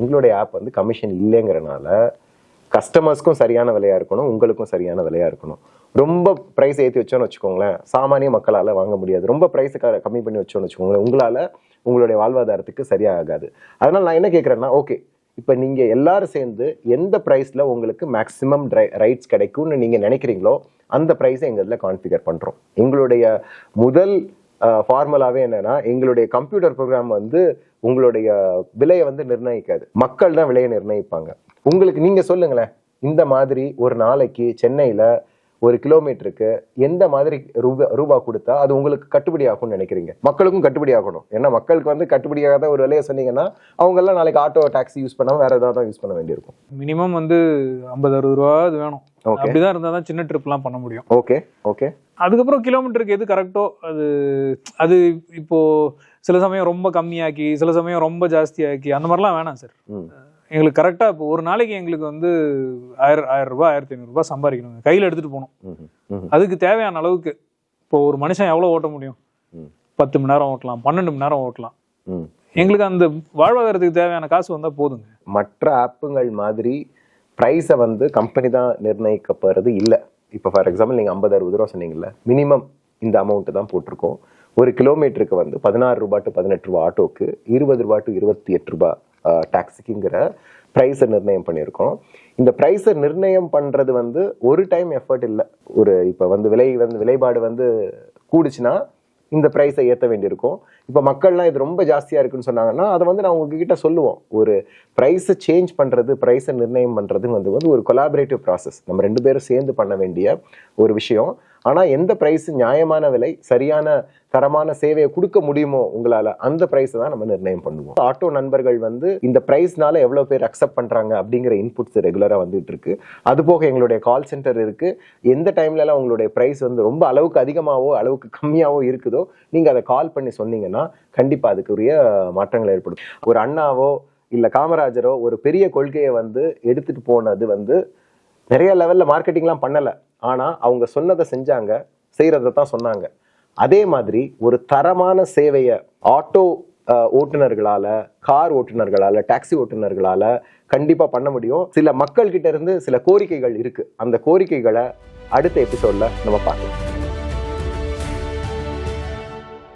எங்களுடைய ஆப் வந்து கமிஷன் இல்லைங்கிறனால கஸ்டமர்ஸ்க்கும் சரியான விலையாக இருக்கணும் உங்களுக்கும் சரியான விலையாக இருக்கணும். ரொம்ப ப்ரைஸ் ஏற்றி வச்சோன்னு வச்சுக்கோங்களேன். சாமானிய மக்களால் வாங்க முடியாது. ரொம்ப ப்ரைஸ் கம்மி பண்ணி வச்சோன்னு வச்சுக்கோங்களேன். உங்களால் உங்களுடைய வாழ்வாதாரத்துக்கு சரியாகாது. அதனால் நான் என்ன கேட்குறேன்னா ஓகே இப்போ நீங்கள் எல்லாரும் சேர்ந்து எந்த ப்ரைஸில் உங்களுக்கு மேக்ஸிமம் ரைட்ஸ் கிடைக்கும்னு நீங்கள் நினைக்கிறீங்களோ அந்த ப்ரைஸை எங்கள் இதில் கான்ஃபிகர் பண்ணுறோம் எங்களுடைய முதல் ஃபார்முலாவே என்னன்னா எங்களுடைய கம்ப்யூட்டர் ப்ரோக்ராம் வந்து உங்களுடைய விலையை வந்து நிர்ணயிக்காது. மக்கள் தான் விலையை நிர்ணயிப்பாங்க. உங்களுக்கு நீங்க சொல்லுங்களேன் இந்த மாதிரி ஒரு நாளைக்கு சென்னையில ஒரு கிலோமீட்டருக்கு எந்த மாதிரி ரூபா ரூபா கொடுத்தா அது உங்களுக்கு கட்டுப்படி ஆகும்னு நினைக்கிறீங்க? மக்களுக்கும் கட்டுப்படி ஆகணும். ஏன்னா மக்களுக்கு வந்து கட்டுப்படியாகாத ஒரு விலையை சொன்னீங்கன்னா அவங்க எல்லாம் நாளைக்கு ஆட்டோ டாக்ஸி யூஸ் பண்ணாமல் வேற ஏதாவது யூஸ் பண்ண வேண்டியிருக்கும். மினிமம் வந்து ஐம்பது அறுபது ரூபா அது வேணும். அப்படிதான் இருந்தால் தான் சின்ன ட்ரிப்லாம் பண்ண முடியும். Okay okay. அதுக்கப்புறம் கிலோமீட்டருக்கு எது கரெக்டோ அது அது இப்போ சில சமயம் ரொம்ப கம்மியாக்கி சில சமயம் ரொம்ப ஜாஸ்தியாக்கி அந்த மாதிரிலாம் வேணாம் சார் எங்களுக்கு கரெக்டாக இப்போ ஒரு நாளைக்கு எங்களுக்கு வந்து ஆயிரம் ஆயிரம் ரூபாய் ஆயிரத்தி ஐநூறுரூபா சம்பாதிக்கணும் கையில் எடுத்துகிட்டு போகணும். அதுக்கு தேவையான அளவுக்கு இப்போ ஒரு மனுஷன் எவ்வளோ ஓட்ட முடியும். பத்து மணி நேரம் ஓட்டலாம் பன்னெண்டு மணி நேரம் ஓட்டலாம். எங்களுக்கு அந்த வாழ்வாதாரத்துக்கு தேவையான காசு வந்தால் போதுங்க. மற்ற ஆப்புங்கள் மாதிரி ப்ரைஸை வந்து கம்பெனி தான் நிர்ணயிக்கப்படுறது இல்லை. இப்போ ஃபார் எக்ஸாம்பிள் நீங்கள் ஐம்பது அறுபது ரூபா சொன்னீங்கல்ல மினிமம் இந்த அமௌண்ட்டு தான் போட்டிருக்கோம். ஒரு கிலோமீட்டருக்கு வந்து பதினாறு ரூபா டு பதினெட்டு ரூபா ஆட்டோக்கு இருபது ரூபா டு இருபத்தி எட்டு ரூபா டாக்ஸிக்குங்கிற ப்ரைஸை நிர்ணயம் பண்ணியிருக்கோம். இந்த ப்ரைஸை நிர்ணயம் பண்ணுறது வந்து ஒரு டைம் எஃபர்ட் இல்லை. ஒரு இப்போ வந்து விலை வந்து விலைபாடு வந்து கூடுச்சுன்னா இந்த ப்ரைஸை ஏற்ற வேண்டியிருக்கும். இப்போ மக்கள்லாம் இது ரொம்ப ஜாஸ்தியாக இருக்குன்னு சொன்னாங்கன்னா அதை வந்து நான் உங்ககிட்ட சொல்லுவோம். ஒரு ப்ரைஸை சேஞ்ச் பண்ணுறது ப்ரைஸை நிர்ணயம் பண்ணுறது வந்து வந்து ஒரு கொலாபரேட்டிவ் ப்ராசஸ் நம்ம ரெண்டு பேரும் சேர்ந்து பண்ண வேண்டிய ஒரு விஷயம். ஆனால் எந்த ப்ரைஸ் நியாயமான விலை சரியான தரமான சேவையை கொடுக்க முடியுமோ உங்களால் அந்த ப்ரைஸை தான் நம்ம நிர்ணயம் பண்ணுவோம். ஆட்டோ நண்பர்கள் வந்து இந்த ப்ரைஸ்னால எவ்வளோ பேர் அக்செப்ட் பண்ணுறாங்க அப்படிங்கிற இன்புட்ஸ் ரெகுலராக வந்துட்டு இருக்கு. அது போக எங்களுடைய கால் சென்டர் இருக்குது எந்த டைம்லலாம் உங்களுடைய ப்ரைஸ் வந்து ரொம்ப அளவுக்கு அதிகமாகவோ அளவுக்கு கம்மியாகவோ இருக்குதோ நீங்கள் அதை கால் பண்ணி சொன்னீங்கன்னா கண்டிப்பாக அதுக்குரிய மாற்றங்கள் ஏற்படும். ஒரு அண்ணாவோ இல்லை காமராஜரோ ஒரு பெரிய கொள்கையை வந்து எடுத்துட்டு போனது வந்து நிறைய லெவலில் மார்க்கெட்டிங்லாம் பண்ணலை. ஆனால் அவங்க சொன்னதை செஞ்சாங்க செய்கிறத தான் சொன்னாங்க. அதே மாதிரி ஒரு தரமான சேவையை ஆட்டோ ஓட்டுநர்களால கார் ஓட்டுநர்களால டாக்ஸி ஓட்டுநர்களால கண்டிப்பா பண்ண முடியும். சில மக்கள்கிட்ட இருந்து சில கோரிக்கைகள் இருக்கு. அந்த கோரிக்கைகளை அடுத்த எபிசோட்ல நம்ம பார்க்கலாம்.